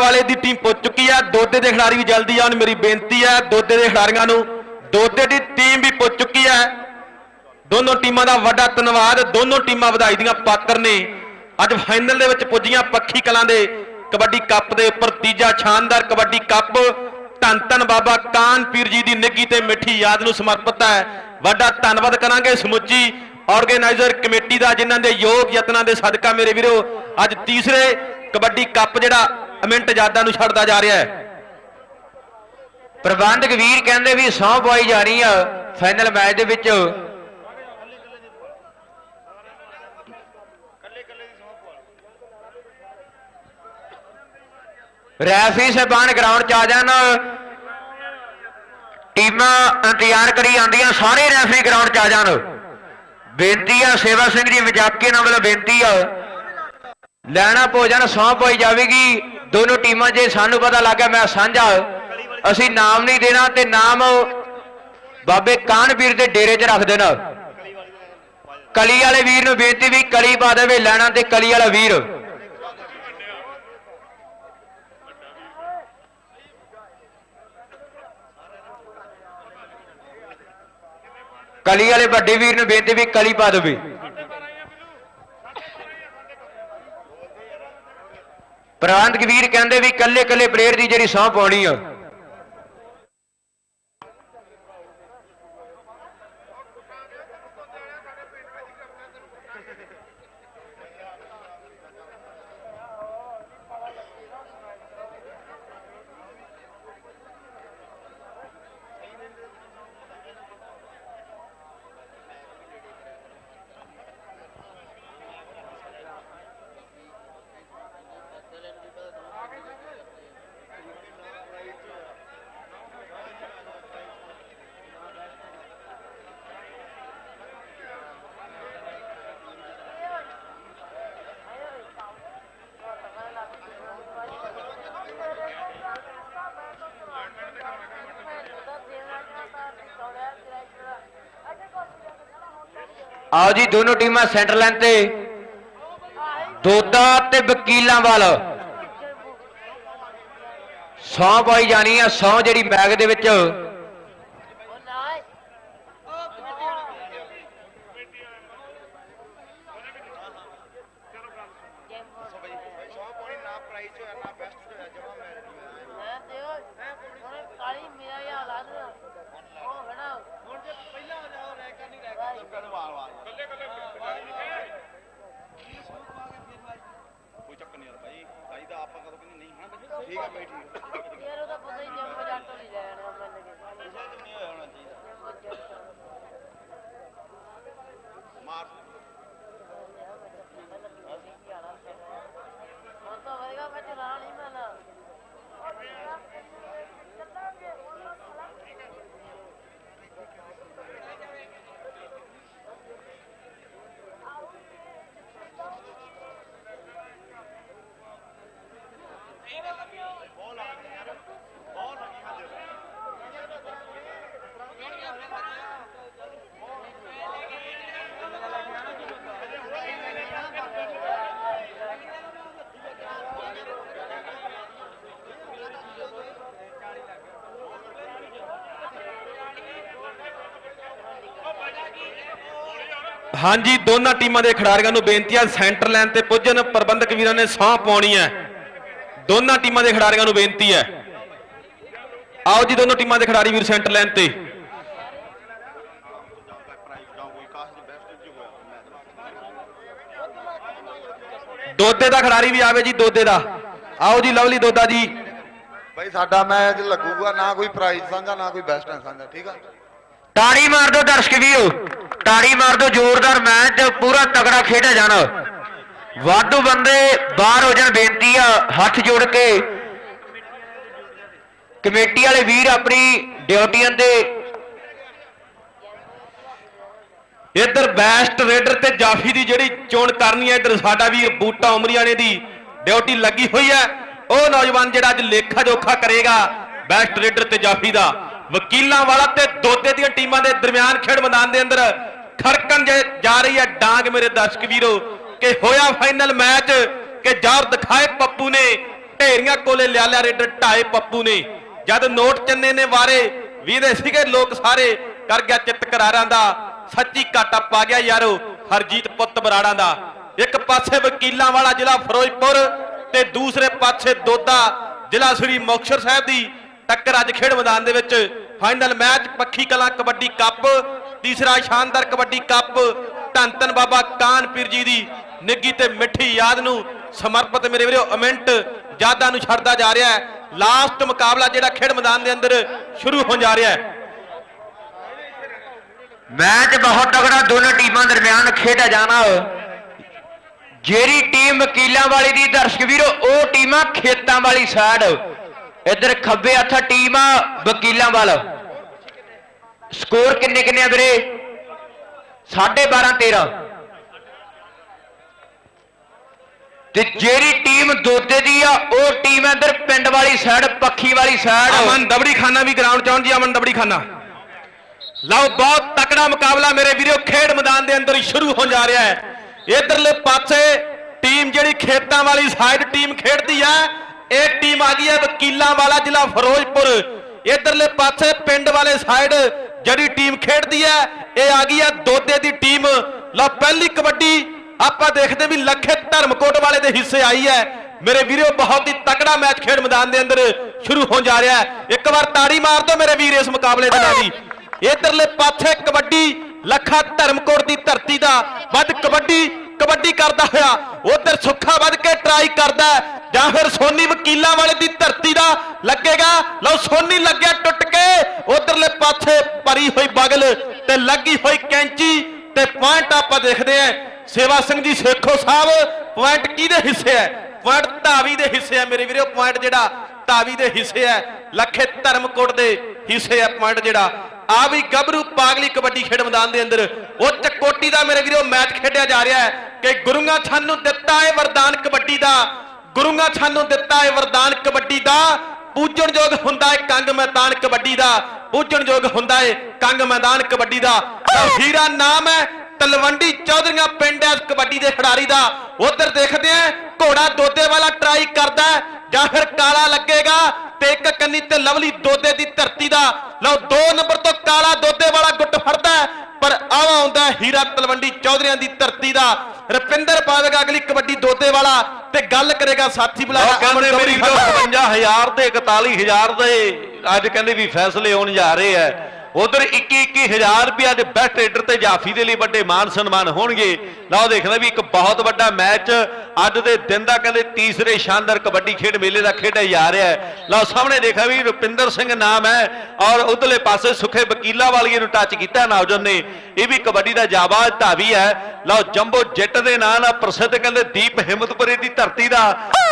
ਵਾਲੇ ਦੀ ਟੀਮ ਪੁੱਜ ਚੁੱਕੀ ਹੈ ਦੋਦੇ ਦੇ ਖਿਡਾਰੀ ਵੀ ਜਲਦੀ ਆਉਣ, ਮੇਰੀ ਬੇਨਤੀ ਹੈ ਦੋਦੇ ਦੇ ਖਿਡਾਰੀਆਂ ਨੂੰ, ਦੋਦੇ ਦੀ ਟੀਮ ਵੀ ਪੁੱਜ ਚੁੱਕੀ ਹੈ ਦੋਨੋਂ ਟੀਮਾਂ ਦਾ ਵੱਡਾ ਧੰਨਵਾਦ। ਦੋਨੋਂ ਟੀਮਾਂ ਵਧਾਈ ਦੀਆਂ ਪਾਤਰ ਨੇ। ਅੱਜ ਫਾਈਨਲ ਦੇ ਵਿੱਚ ਪੁੱਜੀਆਂ ਪੱਖੀ ਕਲਾਂ ਦੇ ਕਬੱਡੀ ਕੱਪ ਦੇ ਉੱਪਰ ਤੀਜਾ ਸ਼ਾਨਦਾਰ ਕਬੱਡੀ ਕੱਪ। ਧੰਨ ਧੰਨ ਬਾਬਾ ਕਾਨ ਪੀਰ ਜੀ ਦੀ ਨਿੱਗੀ ਤੇ ਮਿੱਠੀ ਯਾਦ ਨੂੰ ਸਮਰਪਿਤ ਹੈ। ਵੱਡਾ ਧੰਨਵਾਦ ਕਰਾਂਗੇ ਸਮੁੱਚੀ ਆਰਗੇਨਾਈਜ਼ਰ ਕਮੇਟੀ ਦਾ, ਜਿਨ੍ਹਾਂ ਦੇ ਯੋਗ ਯਤਨਾਂ ਦੇ ਸਦਕਾ ਮੇਰੇ ਵੀਰੋ। ਅੱਜ ਤੀਸਰੇ ਕਬੱਡੀ ਕੱਪ ਜਿਹੜਾ ਅਮਿੰਟ ਯਾਦਾਂ ਨੂੰ ਛੱਡਦਾ ਜਾ ਰਿਹਾ ਹੈ। ਪ੍ਰਬੰਧਕ ਵੀਰ ਕਹਿੰਦੇ ਵੀ ਸੌਂ ਪਾਈ ਰਹੀ ਆ ਫਾਈਨਲ ਮੈਚ ਦੇ ਵਿੱਚ। ਰੈਫਰੀ ਸਾਹਿਬਾਨ ਗਰਾਊਂਡ 'ਚ ਆ ਜਾਣ। ਟੀਮਾਂ ਇੰਤਜ਼ਾਰ ਕਰੀ ਜਾਂਦੀਆਂ, ਸਾਰੇ ਰੈਫਰੀ ਗਰਾਊਂਡ 'ਚ ਆ ਜਾਣ। ਬੇਨਤੀ ਆ ਸੇਵਾ ਸਿੰਘ ਜੀ ਮਜਾਕੇ ਨਾਲ ਵੱਲੋਂ ਬੇਨਤੀ ਆ। ਲੈਣਾ ਭੋਜਨ ਸੌਂ ਪਾਈ ਜਾਵੇਗੀ। ਦੋਨੋਂ ਟੀਮਾਂ ਜੇ ਸਾਨੂੰ ਪਤਾ ਲੱਗ ਗਿਆ, ਮੈਂ ਸਾਂਝਾ, ਅਸੀਂ ਨਾਮ ਨਹੀਂ ਦੇਣਾ ਤੇ ਨਾਮ ਬਾਬੇ ਕਾਨਵੀਰ ਦੇ ਡੇਰੇ 'ਚ ਰੱਖ ਦੇਣਾ। ਕਲੀ ਵਾਲੇ ਵੀਰ ਨੂੰ ਬੇਨਤੀ ਵੀ ਕਲੀ ਪਾ ਦੇਵੇ, ਲੈਣਾ ਤੇ ਕਲੀ ਵਾਲਾ ਵੀਰ। ਕਲੀ ਵਾਲੇ ਵੱਡੇ ਵੀਰ ਨੂੰ ਬੇਨਤੀ ਵੀ ਕਲੀ ਪਾ ਦੇਵੇ। ਪ੍ਰਾਂਤ ਵੀਰ ਕਹਿੰਦੇ ਵੀ ਕੱਲੇ ਕੱਲੇ ਪਲੇਅਰ ਦੀ ਜਿਹੜੀ ਸੌਂ ਪਾਉਣੀ ਆ ਆਓ ਜੀ, ਦੋਨੋਂ ਟੀਮਾਂ ਸੈਂਟਰ ਲਾਈਨ ਤੇ। ਦੋਦਾ ਤੇ ਵਕੀਲਾਂ ਵੱਲ। ਸੌ ਪਾਈ ਜਾਣੀ ਆ, ਸੌ ਜਿਹੜੀ ਬੈਗ ਦੇ ਵਿੱਚ ਕਾਲੀ ਮੇਰਾ ਹੀ ਹਾਲਾਤ ਉਹ ਖੜਾ ਹੁਣ ਜੇ ਪਹਿਲਾਂ ਆ ਜਾਓ ਰਹਿ ਕਰ ਨਹੀਂ ਰਹਿ ਕਰ ਵਾਲ ਵਾਲ ਕੱਲੇ ਕੱਲੇ ਕੋਈ ਚੱਕਰ ਨਹੀਂ ਯਾਰ ਭਾਈ ਦਾ ਆਪਾਂ ਕਦੋਂ ਕਹਿੰਦੇ ਨਹੀਂ ਹਨਾ ਠੀਕ ਹੈ ਭਾਈ ਠੀਕ ਹੈ ਯਾਰ ਉਹਦਾ ਪਤਾ ਹੀ ਜੰਮ ਜੱਟ ਨਹੀਂ ਜਾਣਾ ਮੈਂ ਲਗੇ ਕਿਸੇ ਤੋਂ ਨਹੀਂ ਹੋਣਾ ਚਾਹੀਦਾ। ਮਾਰ। ਹੁਣ ਤਾਂ ਵਰਗਾ ਮੈਂ ਚਲਾ ਨਹੀਂ ਮੈਂ ਨਾ ਹਾਂਜੀ, ਦੋਨਾਂ ਟੀਮਾਂ ਦੇ ਖਿਡਾਰੀਆਂ ਨੂੰ ਬੇਨਤੀ ਹੈ ਸੈਂਟਰ ਲਾਈਨ ਤੇ ਪੁੱਜਣ ਪ੍ਰਬੰਧਕ ਵੀਰਾਂ ਨੇ ਸਾਹ ਪਾਉਣੀ ਹੈ। ਦੋਨਾਂ ਟੀਮਾਂ ਦੇ ਖਿਡਾਰੀਆਂ ਨੂੰ ਬੇਨਤੀ ਹੈ। ਆਓ ਜੀ ਦੋਨੋਂ ਟੀਮਾਂ ਦੇ ਖਿਡਾਰੀ ਵੀਰ ਸੈਂਟਰ ਲਾਈਨ ਤੇ। ਦੋਦੇ ਦਾ ਖਿਡਾਰੀ ਵੀ ਆਵੇ ਜੀ ਦੋਦੇ ਦਾ। ਆਓ ਜੀ ਲਵਲੀ ਦੋਦਾ ਜੀ। ਭਾਈ ਸਾਡਾ ਮੈਚ ਲੱਗੂਗਾ ਨਾ ਕੋਈ ਪ੍ਰਾਈਜ਼ ਸਾਂਝਾ ਨਾ ਕੋਈ ਬੈਸਟ ਸਾਂਝਾ ਠੀਕ ਆ? ਤਾੜੀ ਮਾਰ ਦਿਓ ਦਰਸ਼ਕ ਵੀਰੋ। ਤਾੜੀ ਮਾਰ ਦਿਓ ਜ਼ੋਰਦਾਰ ਮੈਚ ਪੂਰਾ ਤਗੜਾ ਖੇਡਿਆ ਜਾਣਾ। ਵਾਧੂ ਬੰਦੇ ਬਾਹਰ ਹੋ ਜਾਣ, ਬੇਨਤੀ ਆ, ਹੱਥ ਜੋੜ ਕੇ। ਕਮੇਟੀ ਵਾਲੇ ਵੀਰ ਆਪਣੀ ਡਿਊਟੀਆਂ ਤੇ ਇੱਧਰ ਬੈਸਟ ਰੇਡਰ ਤੇ ਜਾਫੀ ਦੀ ਜਿਹੜੀ ਚੋਣ ਕਰਨੀ ਹੈ ਇੱਧਰ ਸਾਡਾ ਵੀਰ ਬੂਟਾ ਉਮਰੀਆਣੇ ਦੀ ਡਿਊਟੀ ਲੱਗੀ ਹੋਈ ਹੈ ਉਹ ਨੌਜਵਾਨ ਜਿਹੜਾ ਅੱਜ ਲੇਖਾ ਜੋਖਾ ਕਰੇਗਾ, ਬੈਸਟ ਰੇਡਰ ਤੇ ਜਾਫੀ ਦਾ। ਵਕੀਲਾਂ ਵਾਲਾ ਤੇ ਦੋਦੇ ਦੀਆਂ ਟੀਮਾਂ ਦੇ ਦਰਮਿਆਨ ਖੇਡ ਮੈਦਾਨ ਦੇ ਅੰਦਰ ਖੜਕਣ ਜੇ ਜਾ ਰਹੀ ਹੈ ਡਾਂਗ ਮੇਰੇ ਦਰਸ਼ਕ ਵੀਰੋ। ਕਿ ਹੋਇਆ ਫਾਈਨਲ ਮੈਚ ਕਿ ਜੌਰ ਦਿਖਾਏ ਪੱਪੂ ਨੇ, ਢੇਰੀਆਂ ਕੋਲੇ ਲਿਆ ਲਿਆ ਰੇਡਰ ਢਾਏ ਪੱਪੂ ਨੇ। ਜਦ ਨੋਟ ਚੰਨੇ ਨੇ ਵਾਰੇ ਵੀਦੇ ਸੀਗੇ ਲੋਕ ਸਾਰੇ, ਕਰ ਗਿਆ ਚਿੱਤ ਕਰਾਰਾਂ ਦਾ, ਸੱਚੀ ਘਾਟਾ ਪਾ ਗਿਆ ਯਾਰੋ ਹਰਜੀਤ ਪੁੱਤ ਬਰਾੜਾਂ ਦਾ। ਇੱਕ ਪਾਸੇ ਵਕੀਲਾਂ ਵਾਲਾ ਜ਼ਿਲ੍ਹਾ ਫਿਰੋਜ਼ਪੁਰ ਤੇ ਦੂਸਰੇ ਪਾਸੇ ਦੋਦਾ, ਜ਼ਿਲ੍ਹਾ ਸ੍ਰੀ ਮੁਕਤਸਰ ਸਾਹਿਬ ਦੀ ਟੱਕਰ ਅੱਜ ਖੇਡ ਮੈਦਾਨ ਦੇ ਵਿੱਚ। ਫਾਈਨਲ ਮੈਚ ਪੱਖੀ ਕਲਾਂ ਕਬੱਡੀ ਕੱਪ, ਤੀਸਰਾ ਸ਼ਾਨਦਾਰ ਕਬੱਡੀ ਕੱਪ, ਧੰਨ ਧੰਨ ਬਾਬਾ ਕਾਨਪੀਰ ਜੀ ਦੀ ਨਿੱਗੀ ਤੇ ਮਿੱਠੀ ਯਾਦ ਨੂੰ ਸਮਰਪਿਤ ਮੇਰੇ ਵੀਰੋ, ਅਮਿੰਟ ਯਾਦਾਂ ਨੂੰ ਛੱਡਦਾ ਜਾ ਰਿਹਾ ਹੈ। ਲਾਸਟ ਮੁਕਾਬਲਾ ਜਿਹੜਾ ਖੇਡ ਮੈਦਾਨ ਦੇ ਅੰਦਰ ਸ਼ੁਰੂ ਹੋਣ ਜਾ ਰਿਹਾ ਹੈ। ਮੈਚ ਬਹੁਤ ਤਗੜਾ ਦੋਨੋਂ ਟੀਮਾਂ ਦਰਮਿਆਨ ਖੇਡਿਆ ਜਾਣਾ। ਜਿਹੜੀ ਟੀਮ ਵਕੀਲਾਂ ਵਾਲੀ ਦੀ ਦਰਸ਼ਕ ਵੀਰੋ, ਉਹ ਟੀਮਾਂ ਖੇਤਾਂ ਵਾਲੀ ਸਾਈਡ ਇੱਧਰ ਖੱਬੇ ਹੱਥ ਟੀਮ ਆ ਵਕੀਲਾਂ ਵੱਲ ਸਕੋਰ ਕਿੰਨੇ ਕਿੰਨੇ ਆ ਵੀਰੇ? 12.5 13 ਤੇ ਜਿਹੜੀ ਟੀਮ ਦੋਤੇ ਦੀ ਆ, ਉਹ ਟੀਮ ਇੱਧਰ ਪਿੰਡ ਵਾਲੀ ਸਾਈਡ ਪੱਖੀ ਵਾਲੀ ਸਾਈਡ ਅਮਨ ਦਬੜੀ ਖਾਨਾ ਵੀ ਗਰਾਊਂਡ ਚ ਆਉਣ ਜੀ, ਅਮਨ ਦਬੜੀ ਖਾਨਾ ਲਓ, ਬਹੁਤ ਤਕੜਾ ਮੁਕਾਬਲਾ ਮੇਰੇ ਵੀਰੋ, ਖੇਡ ਮੈਦਾਨ ਦੇ ਅੰਦਰ ਸ਼ੁਰੂ ਹੋਣ ਜਾ ਰਿਹਾ ਹੈ। ਇਧਰਲੇ ਪਾਸੇ ਟੀਮ ਜਿਹੜੀ ਖੇਤਾਂ ਵਾਲੀ ਸਾਈਡ ਟੀਮ ਖੇਡਦੀ ਹੈ ਇਹ ਟੀਮ ਆ ਗਈ ਹੈ ਵਕੀਲਾਂ ਵਾਲਾ ਜ਼ਿਲ੍ਹਾ ਫਿਰੋਜ਼ਪੁਰ। ਇਧਰਲੇ ਪਾਸੇ ਪਿੰਡ ਵਾਲੇ ਸਾਈਡ ਜਿਹੜੀ ਟੀਮ ਖੇਡਦੀ ਹੈ ਇਹ ਆ ਗਈ ਹੈ ਦੋਦੇ ਦੀ ਟੀਮ ਲਓ, ਪਹਿਲੀ ਕਬੱਡੀ ਆਪਾਂ ਦੇਖਦੇ ਵੀ ਲੱਖੇ ਧਰਮਕੋਟ ਵਾਲੇ ਦੇ ਹਿੱਸੇ ਆਈ ਹੈ। ਮੇਰੇ ਵੀਰੋ, ਬਹੁਤ ਹੀ ਤਕੜਾ ਮੈਚ ਖੇਡ ਮੈਦਾਨ ਦੇ ਅੰਦਰ ਸ਼ੁਰੂ ਹੋਣ ਜਾ ਰਿਹਾ ਹੈ। ਇੱਕ ਵਾਰ ਤਾੜੀ ਮਾਰ ਦਿਓ ਮੇਰੇ ਵੀਰ ਇਸ ਮੁਕਾਬਲੇ ਦੇ ਨਾਲ ਦੀ ਇਧਰਲੇ ਪਾਸੇ ਕਬੱਡੀ, ਲੱਖਾ ਧਰਮਕੋਟ ਦੀ ਧਰਤੀ ਦਾ ਵੱਧ ਕਬੱਡੀ ਕਬੱਡੀ ਕਰਦਾ ਹੋਇਆ। ਉਧਰ ਸੁੱਖਾ ਵੱਧ ਕੇ ਟਰਾਈ ਕਰਦਾ ਜਾਂ ਫਿਰ ਸੋਨੀ ਵਕੀਲਾਂ ਵਾਲੇ ਦੀ ਧਰਤੀ ਦਾ ਲੱਗੇਗਾ। ਲਓ, ਸੋਨੀ ਲੱਗਿਆ ਟੁੱਟ ਕੇ। ਉਧਰਲੇ ਪਾਸੇ ਪਰੀ ਹੋਈ ਬਗਲ ਤੇ ਲੱਗੀ ਹੋਈ ਕੈਂਚੀ ਤੇ ਪੁਆਇੰਟ ਆਪਾਂ ਦੇਖਦੇ ਆਂ ਸੇਵਾ ਸਿੰਘ ਜੀ ਸੇਖੋ ਸਾਹਿਬ ਪੁਆਇੰਟ ਕਿਹਦੇ ਹਿੱਸੇ ਹੈ? ਪੁਆਇੰਟ ਧਾਵੀ ਦੇ ਹਿੱਸੇ ਹੈ ਮੇਰੇ ਵੀਰੋ ਪੁਆਇੰਟ ਜਿਹੜਾ ਧਾਵੀ ਦੇ ਹਿੱਸੇ ਹੈ, ਲੱਖੇ ਧਰਮਕੋਟ ਦੇ ਹਿੱਸੇ ਹੈ ਪੁਆਇੰਟ ਜਿਹੜਾ। ਆ ਵੀ ਗੱਭਰੂ ਪਾਗਲੀ ਕਬੱਡੀ ਖੇਡ ਮੈਦਾਨ ਦੇ ਅੰਦਰ, ਉੱਚ ਕੋਟੀ ਦਾ ਮੇਰੇ ਵੀਰੋ ਮੈਚ ਖੇਡਿਆ ਜਾ ਰਿਹਾ ਹੈ ਕਿ ਗੁਰੂਆਂ ਸਾਨੂੰ ਦਿੱਤਾ ਹੈ ਵਰਦਾਨ ਕਬੱਡੀ ਦਾ। ਗੁਰੂਆਂ ਸਾਨੂੰ ਦਿੱਤਾ ਹੈ ਵਰਦਾਨ ਕਬੱਡੀ ਦਾ। ਪੂਜਣਯੋਗ ਹੁੰਦਾ ਹੈ ਕੰਗ ਮੈਦਾਨ ਕਬੱਡੀ ਦਾ। ਪੂਜਣਯੋਗ ਹੁੰਦਾ ਹੈ ਕੰਗ ਮੈਦਾਨ ਕਬੱਡੀ ਦਾ। ਹੀਰਾ ਨਾਮ ਹੈ ਤਲਵੰਡੀ ਚੌਧਰੀਆਂ ਪਿੰਡ ਹੈ ਕਬੱਡੀ ਦੇ ਖਿਡਾਰੀ ਦਾ ਉਧਰ ਦੇਖਦੇ ਆ ਘੋੜਾ ਦੋਦੇ ਵਾਲਾ ਟਰਾਈ ਕਰਦਾ ਜਾਂ ਫਿਰ ਕਾਲਾ ਲੱਗੇਗਾ ਤੇ ਇੱਕ ਕੰਨੀ ਤੇ ਲਵਲੀ ਦੋਦੇ ਦੀ ਧਰਤੀ ਦਾ। ਲਓ 2 ਨੰਬਰ ਤੋਂ ਕਾਲਾ ਦੋਦੇ ਵਾਲਾ ਗੁੱਟ ਫੜਦਾ ਪਰ ਆਵਾ ਆਉਂਦਾ ਹੀਰਾ ਤਲਵੰਡੀ ਚੌਧਰੀਆਂ ਦੀ ਧਰਤੀ ਦਾ। ਰਪਿੰਦਰ ਪਾਵੇਗਾ ਅਗਲੀ ਕਬੱਡੀ ਦੋਦੇ ਵਾਲਾ ਤੇ ਗੱਲ ਕਰੇਗਾ ਸਾਥੀ ਬੁਲਾਇਆ ਕਹਿੰਦੇ ਮੇਰੀ ਗੌਰੀ 55000 ਤੇ 41000 ਦੇ। ਅੱਜ ਕਹਿੰਦੇ ਵੀ ਫੈਸਲੇ ਹੋਣ ਜਾ ਰਹੇ ਆ ਉਧਰ 21 21000 ਰੁਪਏ ਦੇ ਬੈਸਟ ਰੇਡਰ ਤੇ ਜਾਫੀ ਦੇ ਲਈ ਵੱਡੇ ਮਾਨ ਸਨਮਾਨ ਹੋਣਗੇ। ਲਓ ਦੇਖਦਾ ਵੀ ਇੱਕ ਬਹੁਤ ਵੱਡਾ ਮੈਚ ਅੱਜ ਦੇ ਦਿਨ ਦਾ ਕਹਿੰਦੇ ਤੀਸਰੇ ਸ਼ਾਨਦਾਰ ਕਬੱਡੀ ਖੇਡ ਮੇਲੇ ਦਾ ਖੇਡਿਆ ਜਾ ਰਿਹਾ ਹੈ। ਲਓ ਸਾਹਮਣੇ ਦੇਖਿਆ ਵੀ ਰੁਪਿੰਦਰ ਸਿੰਘ ਨਾਮ ਹੈ ਔਰ ਉਧਰਲੇ ਪਾਸੇ ਸੁਖੇ ਵਕੀਲਾ ਵਾਲੀਏ ਨੂੰ ਟੱਚ ਕੀਤਾ ਨੌਜਵਾਨ ਨੇ। ਇਹ ਵੀ ਕਬੱਡੀ ਦਾ ਜਾਬਾਜ਼ ਧਾਵੀ ਹੈ। ਲਓ ਜੰਬੋ ਜੱਟ ਦੇ ਨਾਂ ਨਾਲ ਪ੍ਰਸਿੱਧ ਕਹਿੰਦੇ ਦੀਪ ਹਿੰਮਤਪੁਰੇ ਦੀ ਧਰਤੀ ਦਾ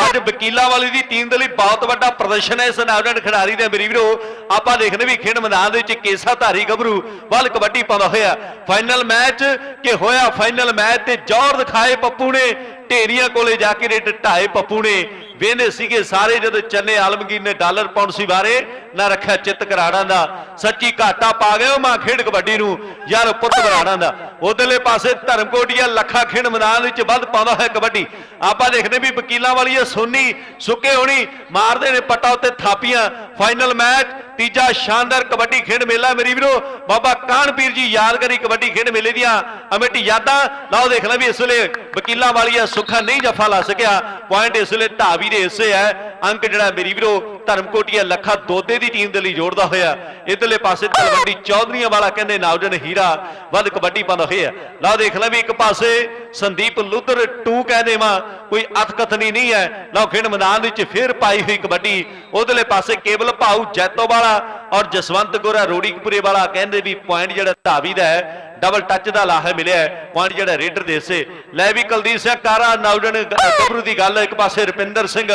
ਅੱਜ ਵਕੀਲਾ ਵਾਲੀ ਦੀ ਟੀਮ ਦੇ ਲਈ ਬਹੁਤ ਵੱਡਾ ਪ੍ਰਦਰਸ਼ਨ ਹੈ ਇਸ ਨੌਜਵਾਨ ਖਿਡਾਰੀ ਦੇ, ਮੇਰੀ ਵੀਰੋ। ਆਪਾਂ ਦੇਖਦੇ ਵੀ ਖੇਡ ਮੈਦਾਨ ਦੇ ਵਿੱਚ ਕੇਸਾ ਧਾਰੀ ਗੱਭਰੂ ਵੱਲ ਕਬੱਡੀ ਪਾਉਂਦਾ ਹੋਇਆ। ਫਾਈਨਲ ਮੈਚ ਕਿ ਹੋਇਆ ਫਾਈਨਲ ਮੈਚ ਤੇ ਜ਼ੋਰ ਦਿਖਾਏ ਪੱਪੂ ਨੇ, ਢੇਰੀਆਂ ਕੋਲੇ ਜਾ ਕੇ ਰੇਡ ਢਾਏ ਪੱਪੂ ਨੇ। ਵੇਂਦੇ ਸੀਗੇ ਸਾਰੇ ਜਦੋਂ ਚੰਨੇ ਆਲਮਗੀਰ ਨੇ ਡਾਲਰ ਪਾਉਂਸੀ ਬਾਰੇ, ਨਾ ਰੱਖਿਆ ਚਿੱਤ ਘਰਾੜਾਂ ਦਾ। ਸੱਚੀ ਘਾਟਾ ਪਾ ਗਏ ਮਾਂ ਖੇਡ ਕਬੱਡੀ ਨੂੰ, ਯਾਰ ਪੁੱਤ ਘਰਾੜਾਂ ਦਾ। ਉਧਰਲੇ ਪਾਸੇ ਧਰਮਕੋਟੀਆ ਲੱਖਾ ਖੇਡ ਮੈਦਾਨ ਵਿੱਚ ਵੱਧ ਪਾਉਂਦਾ ਹੋਇਆ ਕਬੱਡੀ। ਆਪਾਂ ਦੇਖਦੇ ਵੀ ਵਕੀਲਾਂ ਵਾਲੀ ਇਹ ਸੋਨੀ, ਸੁੱਕੇ ਹੋਣੀ, ਮਾਰਦੇ ਨੇ ਪੱਟਾ ਉੱਤੇ ਥਾਪੀਆਂ। ਫਾਈਨਲ ਮੈਚ ਤੀਜਾ ਸ਼ਾਨਦਾਰ ਕਬੱਡੀ ਖੇਡ ਮੇਲਾ ਮੇਰੀ ਵੀਰੋ, ਬਾਬਾ ਕਾਨਪੀਰ ਜੀ ਯਾਦਗਾਰੀ ਕਬੱਡੀ ਖੇਡ ਮੇਲੇ ਦੀਆਂ ਅਮਿਟ ਯਾਦਾਂ। ਲਓ ਦੇਖ ਲੈ ਵੀ ਇਸ ਵੇਲੇ ਵਕੀਲਾਂ ਵਾਲੀਆ ਸੁੱਖਾ ਨਹੀਂ ਜਫਾ ਲਾ ਸਕਿਆ। ਪੁਆਇੰਟ ਇਸ ਵੇਲੇ ਢਾਵੀ ਦੇ ਹਿੱਸੇ ਹੈ। ਅੰਕ ਜਿਹੜਾ ਮੇਰੀ ਵੀਰੋ, ਧਰਮਕੋਟੀਆ ਲੱਖਾ ਦੋਦੇ ਦੀ ਟੀਮ ਦੇ ਲਈ ਜੋੜਦਾ ਹੋਇਆ। ਇਧਰਲੇ ਪਾਸੇ ਤਲਵੰਡੀ ਚੌਧਰੀਆਂ ਵਾਲਾ ਕਹਿੰਦੇ ਨੌਜਵਾਨ ਹੀਰਾ। ਵੱਧ ਕਬੱਡੀ ਪਾਉਂਦਾ ਹੋਇਆ। ਲਓ ਦੇਖ ਲੈ ਵੀ ਇੱਕ ਪਾਸੇ ਸੰਦੀਪ ਲੁੱਧਰ 2 ਕਹਿ ਦੇਵਾਂ। ਕੋਈ ਅਥਕਥਨੀ ਨਹੀਂ ਹੈ। ਲਓ ਖੇਡ ਮੈਦਾਨ ਵਿੱਚ ਫੇਰ ਪਾਈ ਹੋਈ ਕਬੱਡੀ। ਉਧਰਲੇ ਪਾਸੇ ਕੇਵਲ ਭਾਊ ਜੈਤੋ ਵਾਲਾ ਔਰ ਜਸਵੰਤ ਗੋਰਾ ਰੋੜੀਕਪੁਰੇ ਵਾਲਾ ਕਹਿੰਦੇ ਵੀ ਪੁਆਇੰਟ ਜਿਹੜਾ ਧਾਵੀ ਦਾ ਹੈ ਡਬਲ ਟੱਚ ਦਾ ਲਾਹਾ ਮਿਲਿਆ ਪੁਆਇੰਟ ਜਿਹੜਾ ਰੇਡਰ ਦੇ ਹਿੱਸੇ ਲੈ ਵੀ ਕੁਲਦੀਪ ਸਿੰਘ, ਕਾਰਾ ਨੌਜਣ ਗੱਭਰੂ ਦੀ ਗੱਲ ਇੱਕ ਪਾਸੇ ਰੁਪਿੰਦਰ ਸਿੰਘ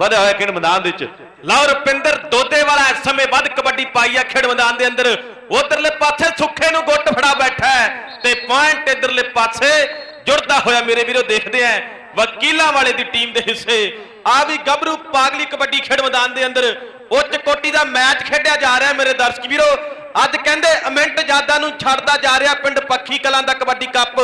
ਵਧਿਆ ਹੋਇਆ ਖੇਡ ਮੈਦਾਨ ਵਿੱਚ। ਲਓ ਰੁਪਿੰਦਰ ਦੋਦੇ ਵਾਲਾ ਇਸ ਸਮੇਂ ਵੱਧ ਕਬੱਡੀ ਪਾਈ ਆ ਖੇਡ ਮੈਦਾਨ ਦੇ ਅੰਦਰ। ਉਧਰਲੇ ਪਾਸੇ ਸੁੱਖੇ ਨੂੰ ਗੁੱਟ ਫੜਾ ਬੈਠਾ ਤੇ ਪੁਆਇੰਟ ਇਧਰਲੇ ਪਾਸੇ ਜੁੜਦਾ ਹੋਇਆ ਮੇਰੇ ਵੀਰੋ ਦੇਖਦੇ ਆਂ। ਵਕੀਲਾਂ ਵਾਲੇ ਦੀ ਟੀਮ ਦੇ ਹਿੱਸੇ। ਆ ਵੀ ਗੱਭਰੂ ਪਾਗਲੀ ਕਬੱਡੀ ਖੇਡ ਮੈਦਾਨ ਦੇ ਅੰਦਰ ਉੱਚ ਕੋਟੀ ਦਾ ਮੈਚ ਖੇਡਿਆ ਜਾ ਰਿਹਾ ਮੇਰੇ ਦਰਸ਼ਕ ਵੀਰੋ। ਅੱਜ ਕਹਿੰਦੇ ਅਮਿੰਟ ਜਾਦਾ ਨੂੰ ਛੱਡਦਾ ਜਾ ਰਿਹਾ ਪਿੰਡ ਪੱਖੀ ਕਲਾਂ ਦਾ ਕਬੱਡੀ ਕੱਪ।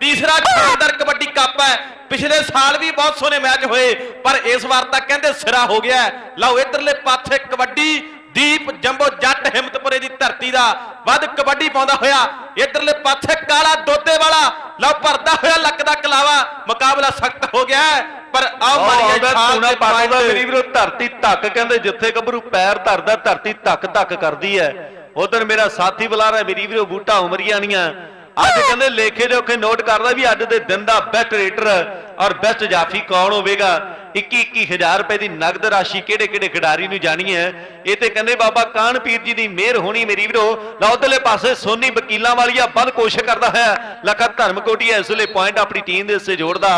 ਤੀਸਰਾ ਸ਼ਾਨਦਾਰ ਕਬੱਡੀ ਕੱਪ ਹੈ। ਪਿਛਲੇ ਸਾਲ ਵੀ ਬਹੁਤ ਸੋਹਣੇ ਮੈਚ ਹੋਏ, ਪਰ ਇਸ ਵਾਰ ਤਾਂ ਕਹਿੰਦੇ ਸਿਰਾ ਹੋ ਗਿਆ ਲਓ, ਇਧਰਲੇ ਪਾਸੇ ਕਬੱਡੀ ਦੀਪ ਜੰਬੋ ਜੱਟ ਹਿੰਮਤਪੁਰੇ ਦੀ ਧਰਤੀ ਦਾ ਵੱਧ ਕਬੱਡੀ ਪਾਉਂਦਾ ਹੋਇਆ ਇਧਰਲੇ ਪਾਸੇ ਕਾਲਾ ਦੋਦੇ ਵਾਲਾ ਲਓ ਭਰਦਾ ਹੋਇਆ ਲੱਕ ਦਾ ਕਲਾਵਾ ਮੁਕਾਬਲਾ ਸਖਤ ਹੋ ਗਿਆ ਪਰ ਆਓ ਮਾਰੀਏ ਛਾਲ ਪੱਟ ਦਾ। ਮੇਰੀ ਵੀਰੋ ਧਰਤੀ ਧੱਕ ਕਹਿੰਦੇ ਜਿੱਥੇ ਗੱਭਰੂ ਪੈਰ ਧਰਦਾ ਧਰਤੀ ਧੱਕ ਧੱਕ ਕਰਦੀ ਹੈ ਉਧਰ ਮੇਰਾ ਸਾਥੀ ਬੁਲਾ ਰਿਹਾ ਮੇਰੀ ਵੀਰੋ ਬੂਟਾ ਉਮਰੀਆਣੀਆਂ ਅੱਜ ਕਹਿੰਦੇ ਲੇਖੇ ਜੋਖੇ ਨੋਟ ਕਰਦਾ ਵੀ ਅੱਜ ਦੇ ਦਿਨ ਦਾ ਬੈਸਟ ਰੇਟਰ ਔਰ ਬੈਸਟ ਜਾਫੀ ਕੌਣ ਹੋਵੇਗਾ 21 21000 ਰੁਪਏ ਦੀ ਨਗਦ ਰਾਸ਼ੀ ਕਿਹੜੇ ਕਿਹੜੇ ਖਿਡਾਰੀ ਨੂੰ ਜਾਣੀ ਹੈ? ਇਹ ਤੇ ਕਹਿੰਦੇ ਬਾਬਾ ਕਾਨਪੀਰ ਜੀ ਦੀ ਮਿਹਰ ਹੋਣੀ ਮੇਰੀ ਵੀਰੋ। ਲਾ ਪਾਸੇ ਸੋਨੀ ਵਕੀਲਾਂ ਵਾਲੀ ਆ, ਵੱਧ ਕੋਸ਼ਿਸ਼ ਕਰਦਾ ਹੈ। ਲਖਾ ਧਰਮਕੋਟੀ ਇਸ ਵੇਲੇ ਪੁਆਇੰਟ ਆਪਣੀ ਟੀਮ ਦੇ ਹਿੱਸੇ ਜੋੜਦਾ।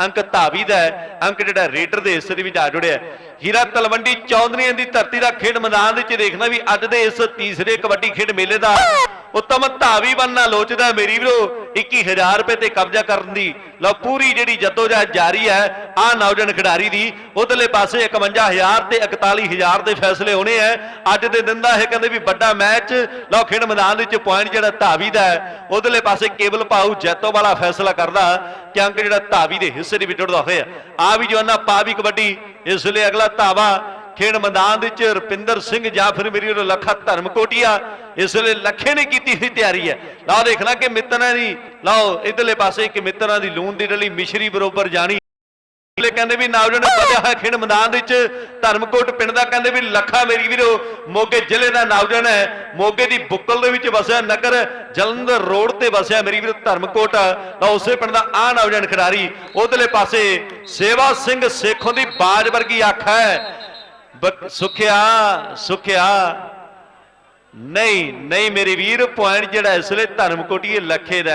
ਅੰਕ ਧਾਵੀ ਦਾ ਅੰਕ ਜਿਹੜਾ ਰੇਡਰ ਦੇ ਹਿੱਸੇ ਦੇ ਵਿੱਚ ਆ ਜੁੜਿਆ ਹੀਰਾ ਤਲਵੰਡੀ ਚੌਧਰੀਆਂ ਦੀ ਧਰਤੀ ਦਾ ਖੇਡ ਮੈਦਾਨ ਵਿੱਚ ਦੇਖਣਾ ਵੀ ਅੱਜ ਦੇ ਇਸ ਤੀਸਰੇ ਕਬੱਡੀ ਖੇਡ ਮੇਲੇ ਦਾ ਉੱਤਮ ਧਾਵੀ ਬਣਨਾ ਲੋਚਦਾ ਮੇਰੀ ਵੀਰੋ 21000 ਰੁਪਏ ਤੇ ਕਬਜ਼ਾ ਕਰਨ ਦੀ। ਲਓ, ਪੂਰੀ ਜਿਹੜੀ ਜਦੋਜਹਿਦ ਜਾਰੀ ਹੈ ਆ ਨੌਜਵਾਨ ਖਿਡਾਰੀ ਦੀ, ਉਧਰਲੇ ਪਾਸੇ 51000 ਤੇ 41000 ਦੇ ਫੈਸਲੇ ਹੋਣੇ ਹੈ। ਅੱਜ ਦੇ ਦਿਨ ਦਾ ਇਹ ਕਹਿੰਦੇ ਵੀ ਵੱਡਾ ਮੈਚ, ਲਓ, ਖੇਡ ਮੈਦਾਨ ਵਿੱਚ ਪੁਆਇੰਟ ਜਿਹੜਾ ਧਾਵੀ ਦਾ ਹੈ, ਉਧਰਲੇ ਪਾਸੇ ਕੇਬਲ ਪਾਉ ਜੈਤੋ ਵਾਲਾ ਫੈਸਲਾ ਕਰਦਾ, ਕਿ ਅੰਕ ਜਿਹੜਾ ਧਾਵੀ ਦੇ ਹਿੱਸੇ ਦੇ ਵਿੱਚ ਜੁੜਦਾ ਹੋਇਆ। ਆ ਵੀ ਜਵਾਨਾ, ਪਾ ਵੀ ਕਬੱਡੀ, ਇਸ ਲਈ ਅਗਲਾ ਧਾਵਾ ਖੇਡ ਮੈਦਾਨ ਦੇ ਵਿੱਚ ਰੁਪਿੰਦਰ ਸਿੰਘ ਜਾਂ ਫਿਰ ਮੇਰੀ ਉਹ ਲੱਖਾ ਧਰਮਕੋਟੀਆ, ਇਸ ਵੇਲੇ ਲੱਖੇ ਨੇ ਕੀਤੀ ਸੀ ਤਿਆਰੀ ਹੈ। ਲਓ ਦੇਖਣਾ ਕਿ ਮਿੱਤਰਾਂ ਦੀ, ਲਓ, ਇਧਰਲੇ ਪਾਸੇ ਇੱਕ ਮਿੱਤਰਾਂ ਦੀ ਲੂਣ ਦੀ ਡਲੀ ਮਿਸ਼ਰੀ ਬਰੋਬਰ ਜਾਣੀ। ਅਗਲੇ ਕਹਿੰਦੇ ਵੀ ਨੌਜਵਾਨ ਵਧਿਆ ਹੋਇਆ ਖੇਡ ਮੈਦਾਨ ਦੇ ਵਿੱਚ ਧਰਮਕੋਟ ਪਿੰਡ ਦਾ, ਕਹਿੰਦੇ ਵੀ ਲੱਖਾ ਮੇਰੀ ਵੀਰੋ, ਮੋਗੇ ਜ਼ਿਲ੍ਹੇ ਦਾ ਨੌਜਵਾਨ ਹੈ। ਮੋਗੇ ਦੀ ਬੁੱਕਲ ਦੇ ਵਿੱਚ ਵਸਿਆ ਨਗਰ, ਜਲੰਧਰ ਰੋਡ ਤੇ ਵਸਿਆ ਮੇਰੀ ਵੀਰੋ ਧਰਮਕੋਟ। ਤਾਂ ਉਸੇ ਪਿੰਡ ਦਾ ਆ ਨੌਜਵਾਨ ਖਿਡਾਰੀ, ਉਧਰਲੇ ਪਾਸੇ ਸੇਵਾ ਸਿੰਘ ਸੇਖੋਂ ਦੀ ਬਾਜ ਵਰਗੀ ਅੱਖ ਹੈ। ਸੁਖਿਆ ਸੁਖਿਆ। ਨਹੀਂ ਨਹੀਂ ਮੇਰੇ ਵੀਰ ਪੁਆਇੰਟ ਜਿਹੜਾ ਇਸ ਵੇਲੇ ਧਰਮਕੋਟੀਏ ਲੱਖੇ ਦਾ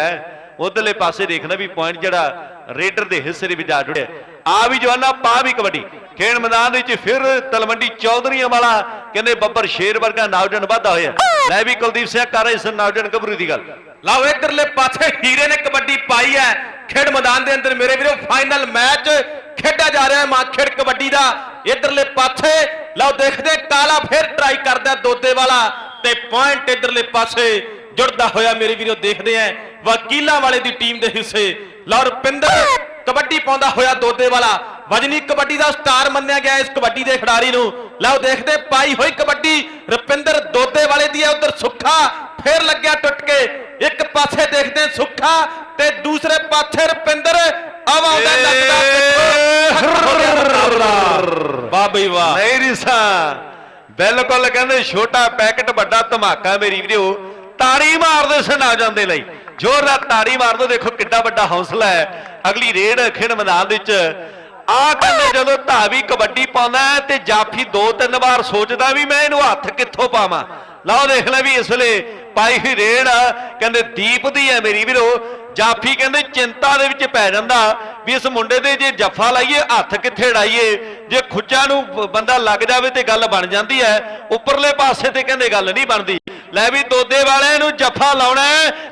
ਉਧਰਲੇ ਪਾਸੇ ਦੇਖਣਾ ਵੀ ਪੁਆਇੰਟ ਜਿਹੜਾ ਰੇਡਰ ਦੇ ਹਿੱਸੇ ਦੇ ਵਿੱਚ ਆ ਜੁੜਿਆ। ਆ ਵੀ ਜਵਾਨਾ, ਪਾ ਵੀ ਕਬੱਡੀ। ਖੇਡ ਮੈਦਾਨ ਦੇ ਵਿੱਚ ਫਿਰ ਤਲਵੰਡੀ ਚੌਧਰੀਆਂ ਵਾਲਾ ਕਹਿੰਦੇ ਬੱਬਰ ਸ਼ੇਰ ਵਰਗਾ ਨੌਜਵਾਨ ਵਾਧਾ ਹੋਇਆ। ਲੈ ਵੀ ਕੁਲਦੀਪ ਸਿੰਘ ਕਰ ਇਸ ਨੌਜਵਾਨ ਗੱਭਰੂ ਦੀ ਗੱਲ। ਲਓ ਇਧਰਲੇ ਪਾਸੇ ਹੀਰੇ ਨੇ ਕਬੱਡੀ ਪਾਈ ਹੈ। ਖੇਡ ਮੈਦਾਨ ਦੇ ਅੰਦਰ ਮੇਰੇ ਵੀਰੋ ਫਾਈਨਲ ਮੈਚ ਖੇਡਿਆ ਜਾ ਰਿਹਾ ਹੈ ਮਾਂ ਖੇਡ ਕਬੱਡੀ ਦਾ। ਇਧਰਲੇ ਪਾਸੇ, ਲਓ ਦੇਖਦੇ ਕਾਲਾ ਫਿਰ ਟਰਾਈ ਕਰਦਾ ਦੋਦੇ ਵਾਲਾ ਤੇ ਪੁਆਇੰਟ ਇਧਰਲੇ ਪਾਸੇ ਜੁੜਦਾ ਹੋਇਆ ਮੇਰੇ ਵੀਰੋ, ਦੇਖਦੇ ਆ ਵਕੀਲਾਂ ਵਾਲੇ ਦੀ ਟੀਮ ਦੇ ਹਿੱਸੇ। ਲਓ ਰੁਪਿੰਦਰ ਕਬੱਡੀ ਪਾਉਂਦਾ ਹੋਇਆ ਦੋਦੇ ਵਾਲਾ। ਵਜਨੀ ਕਬੱਡੀ ਦਾ ਸਟਾਰ ਮੰਨਿਆ ਗਿਆ ਇਸ ਕਬੱਡੀ ਦੇ ਖਿਡਾਰੀ ਨੂੰ। ਲਓ ਦੇਖਦੇ ਪਾਈ ਹੋਈ ਕਬੱਡੀ ਰੁਪਿੰਦਰ ਦੋਦੇ ਵਾਲੇ ਦੀ ਹੈ, ਉਧਰ ਸੁੱਖਾ ਫੇਰ ਲੱਗਿਆ ਟੁੱਟ ਕੇ ਇੱਕ ਪਾਸੇ ਦੇਖਦੇ ਸੁੱਖਾ ਤੇ ਦੂਸਰੇ ਪਾਸੇ ਰੁਪਿੰਦਰ ਆਵਾ ਲੱਗਦਾ ਵਾਹ ਬਈ ਵਾਹ। ਨਹੀਂ ਰਿਸਾ ਬਿਲਕੁਲ ਕਹਿੰਦੇ ਛੋਟਾ ਪੈਕਟ ਵੱਡਾ ਧਮਾਕਾ ਮੇਰੀ ਵੀਡੀਓ ਤਾੜੀ ਮਾਰਦੇ ਸਨ ਜਾਂਦੇ ਲਈ। ਜ਼ੋਰਦਾਰ ਤਾੜੀ ਮਾਰਦੇ ਦੇਖੋ ਕਿੱਡਾ ਵੱਡਾ ਹੌਸਲਾ ਹੈ। ਅਗਲੀ ਰੇਡ ਖੇਡ ਮੈਦਾਨ ਵਿੱਚ ਆ ਕਹਿੰਦੇ ਜਦੋਂ ਧਾਵੀ ਕਬੱਡੀ ਪਾਉਂਦਾ ਤੇ ਜਾਫੀ ਦੋ ਤਿੰਨ ਵਾਰ ਸੋਚਦਾ ਵੀ ਮੈਂ ਇਹਨੂੰ ਹੱਥ ਕਿੱਥੋਂ ਪਾਵਾਂ। ਲਓ ਦੇਖ ਲੈ ਵੀ ਇਸ ਵੇਲੇ ਪਾਈ ਹੋਈ ਰੇਡ ਆ, ਕਹਿੰਦੇ ਦੀਪ ਦੀ ਹੈ ਮੇਰੀ ਵੀਰੋ। ਜਾਫੀ ਕਹਿੰਦੇ ਚਿੰਤਾ ਦੇ ਵਿੱਚ ਪੈ ਜਾਂਦਾ ਵੀ ਇਸ ਮੁੰਡੇ ਦੇ ਜੇ ਜੱਫਾ ਲਾਈਏ ਹੱਥ ਕਿੱਥੇ ਢਾਈਏ ਜੇ ਖੁੱਚਾ ਨੂੰ ਬੰਦਾ ਲੱਗ ਜਾਵੇ ਤੇ ਗੱਲ ਬਣ ਜਾਂਦੀ ਹੈ। ਉੱਪਰਲੇ ਪਾਸੇ ਤੇ ਕਹਿੰਦੇ ਗੱਲ ਨਹੀਂ ਬਣਦੀ। ਲੈ ਵੀ ਦੋਦੇ ਵਾਲਿਆਂ ਨੂੰ ਜੱਫਾ ਲਾਉਣਾ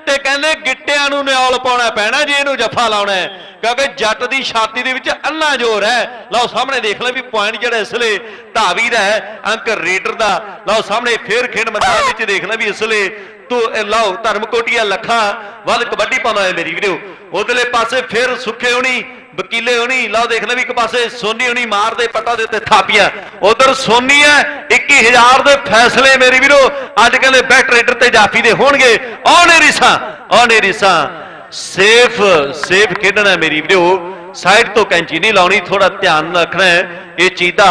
ਤੇ ਕਹਿੰਦੇ ਗਿੱਟਿਆਂ ਨੂੰ ਨਿਓਲ ਪਾਉਣਾ ਪੈਣਾ ਜੇ ਇਹਨੂੰ ਜੱਫਾ ਲਾਉਣਾ ਕਿਉਂਕਿ ਜੱਟ ਦੀ ਛਾਤੀ ਦੇ ਵਿੱਚ ਅੰਨਾ ਜ਼ੋਰ ਹੈ। ਲਓ ਸਾਹਮਣੇ ਦੇਖ ਲੈ ਵੀ ਪੁਆਇੰਟ ਜਿਹੜਾ ਇਸ ਲਈ ਧਾਵੀ ਦਾ ਹੈ, ਅੰਕ ਰੇਡਰ ਦਾ। ਲਓ ਸਾਹਮਣੇ ਫੇਰ ਖੇਡ ਮੈਦਾਨ ਵਿੱਚ ਦੇਖ ਲੈ ਵੀ ਇਸ ਲਈ ਤੂੰ ਲਓ ਧਰਮਕੋਟੀਆ ਲੱਖਾਂ ਵੱਲ ਕਬੱਡੀ ਪਾਉਂਦਾ ਹੈ ਮੇਰੀ ਵੀਡੀਓ ਉਧਰਲੇ ਪਾਸੇ ਫਿਰ ਸੁੱਖੇ ਹੋਣੀ ਵਕੀਲੇ ਹੋਣੀ ਲਓ ਦੇਖ ਲੈ ਵੀ ਇੱਕ ਪਾਸੇ ਸੋਨੀ ਹੋਣੀ ਮਾਰਦੇ ਪੱਟਾ ਦੇ ਉੱਤੇ ਥਾਪੀਆਂ। ਉਧਰ ਸੋਨੀ ਹੈ 21000 ਦੇ ਫੈਸਲੇ ਮੇਰੀ ਵੀਰੋ ਅੱਜ ਕਹਿੰਦੇ ਬੈਟ ਰੇਡਰ ਤੇ ਜਾਫੀ ਦੇ ਹੋਣਗੇ। ਆਉਣੇ ਰਿਸਾ ਆਉਣੇ ਰਿਸਾ। ਸੇਫ ਸੇਫ ਖੇਡਣਾ ਮੇਰੀ ਵੀਰੋ। ਸਾਈਡ ਤੋਂ ਕੈਂਚੀ ਨਹੀਂ ਲਾਉਣੀ ਥੋੜਾ ਧਿਆਨ ਰੱਖਣਾ ਹੈ। ਇਹ ਦਾ